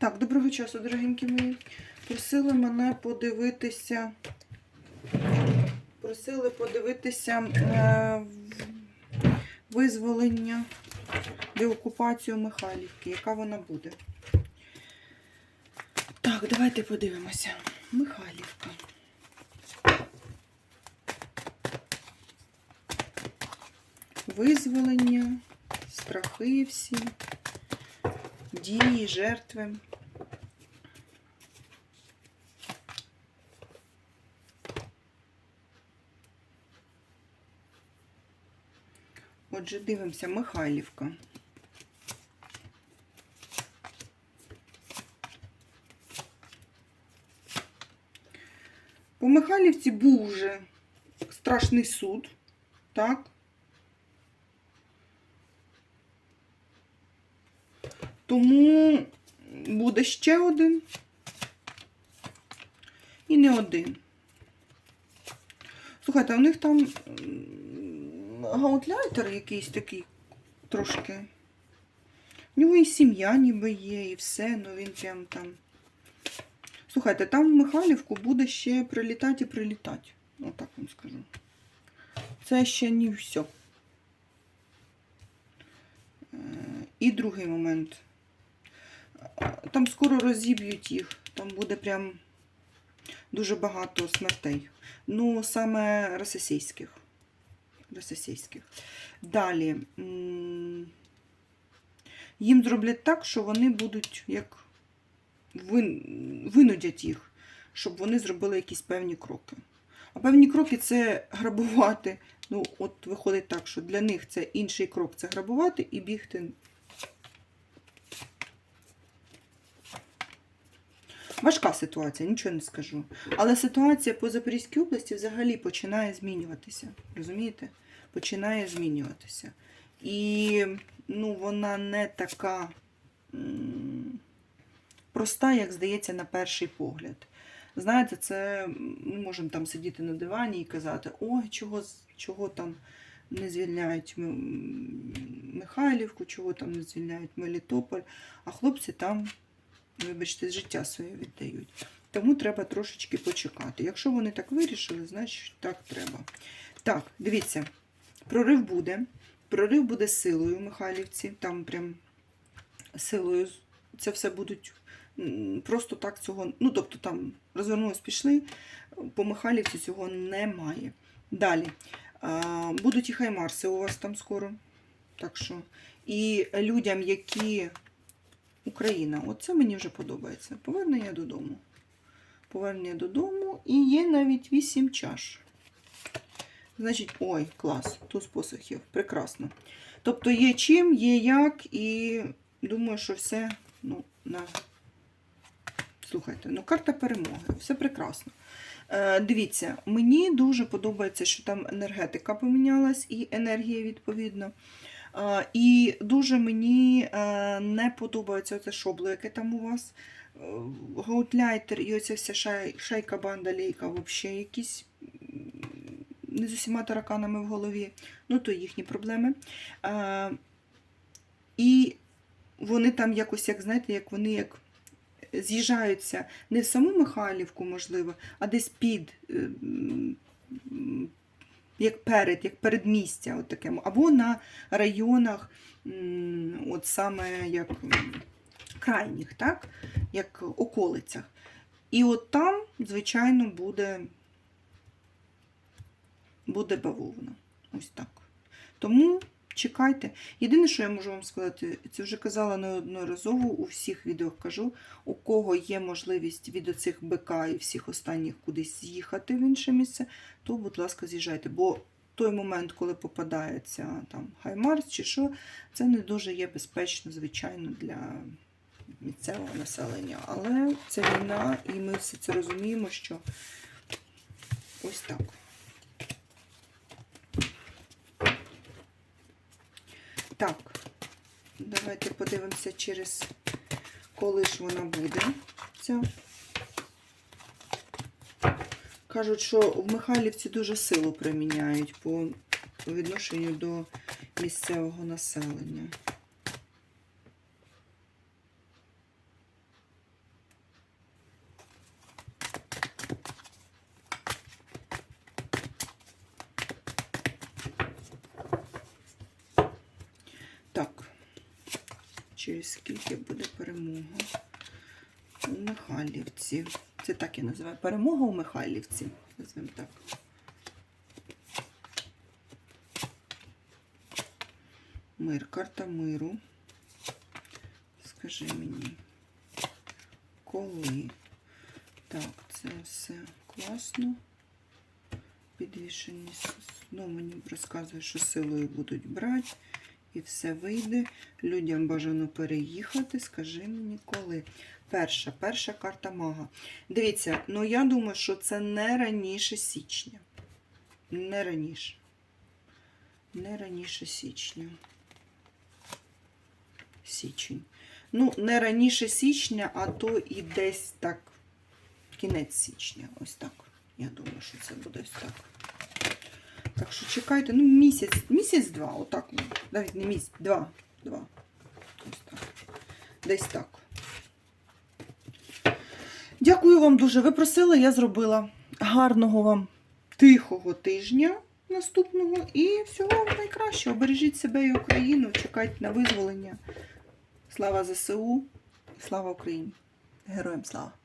Так, доброго часу, дорогенькі мої. Просили мене подивитися. Просили подивитися е, визволення деокупацію Михайлівки. Яка вона буде? Так, давайте подивимося. Михайлівка. Визволення, страхи всі, дії, жертви. Отже, дивимося, Михайлівка. По Михайлівці був вже страшний суд, так? Тому буде ще один і не один. Слухайте, у них там м, гаутляйтер якийсь такий трошки. У нього і сім'я ніби є, і все, ну він прям там. Слухайте, там в Михайлівку буде ще прилітати і прилітати. Отак вам скажу. Це ще не все. І другий момент. Там скоро розіб'ють їх. Там буде прям дуже багато смертей. Ну, саме російських. Російських. Далі. Їм зроблять так, що вони будуть як винудять їх, щоб вони зробили якісь певні кроки. А певні кроки це грабувати. Ну, от виходить так, що для них це інший крок це грабувати і бігти. Важка ситуація, нічого не скажу. Але ситуація по Запорізькій області взагалі починає змінюватися. Розумієте? Починає змінюватися. І ну, вона не така проста, як здається, на перший погляд. Знаєте, це ми можемо там сидіти на дивані і казати, ой, чого, чого там не звільняють Михайлівку, чого там не звільняють Мелітополь, а хлопці там, вибачте, життя своє віддають. Тому треба трошечки почекати. Якщо вони так вирішили, значить так треба. Так, дивіться, прорив буде. Прорив буде силою в Михайлівці. Там прям силою це все будуть просто так цього. Ну, тобто там розвернулись, пішли. По Михайлівці цього немає. Далі. Будуть і хаймарси у вас там скоро. Так що. І людям, які. Україна, оце мені вже подобається. Повернення додому. Повернення додому. І є навіть 8 чаш. Значить, ой, клас, туз посохів. Прекрасно. Тобто є чим, є як, і думаю, що все ну, на. Слухайте, ну карта перемоги, все прекрасно. Е, дивіться, мені дуже подобається, що там енергетика помінялась і енергія відповідно. І дуже мені е, не подобається це шобло, яке там у вас. Е, Гаутляйтер і оця вся шай, шайка банда лейка взагалі якісь не з усіма тараканами в голові. Ну, то їхні проблеми. Е, і вони там якось, як знаєте, як вони як з'їжджаються не в саму Михайлівку, можливо, а десь під, як перед, як передмістя, от такому, або на районах, от саме як крайніх, так? як околицях. І от там, звичайно, буде, буде бавовна. Ось так. Тому чекайте. Єдине, що я можу вам сказати, це вже казала неодноразово, у всіх відео кажу, у кого є можливість від оцих БК і всіх останніх кудись з'їхати в інше місце, то, будь ласка, з'їжджайте. Бо той момент, коли попадається там Хаймарс чи що, це не дуже є безпечно, звичайно, для місцевого населення. Але це війна, і ми все це розуміємо, що ось так. Так, давайте подивимося через коли ж вона буде. Ця. Кажуть, що в Михайлівці дуже силу приміняють по відношенню до місцевого населення. Через скільки буде перемога у Михайлівці. Це так я називаю. Перемога у Михайлівці. Назвемо так. Мир, карта миру. Скажи мені, коли? Так, це все класно. Підвішені. Ну, мені розказує, що силою будуть брати. І все вийде. Людям бажано переїхати. Скажи мені, коли. Перша, перша карта мага. Дивіться, ну я думаю, що це не раніше січня. Не раніше. Не раніше січня. Січень. Ну, не раніше січня, а то і десь так. Кінець січня. Ось так. Я думаю, що це буде ось так. Так що чекайте, ну, місяць, місяць-два, отак. ну, Навіть не місяць, два. Два. Ось так. Десь так. Дякую вам дуже. Ви просили, я зробила. Гарного вам тихого тижня наступного і всього вам найкращого. Бережіть себе і Україну, чекайте на визволення. Слава ЗСУ, слава Україні! Героям слава!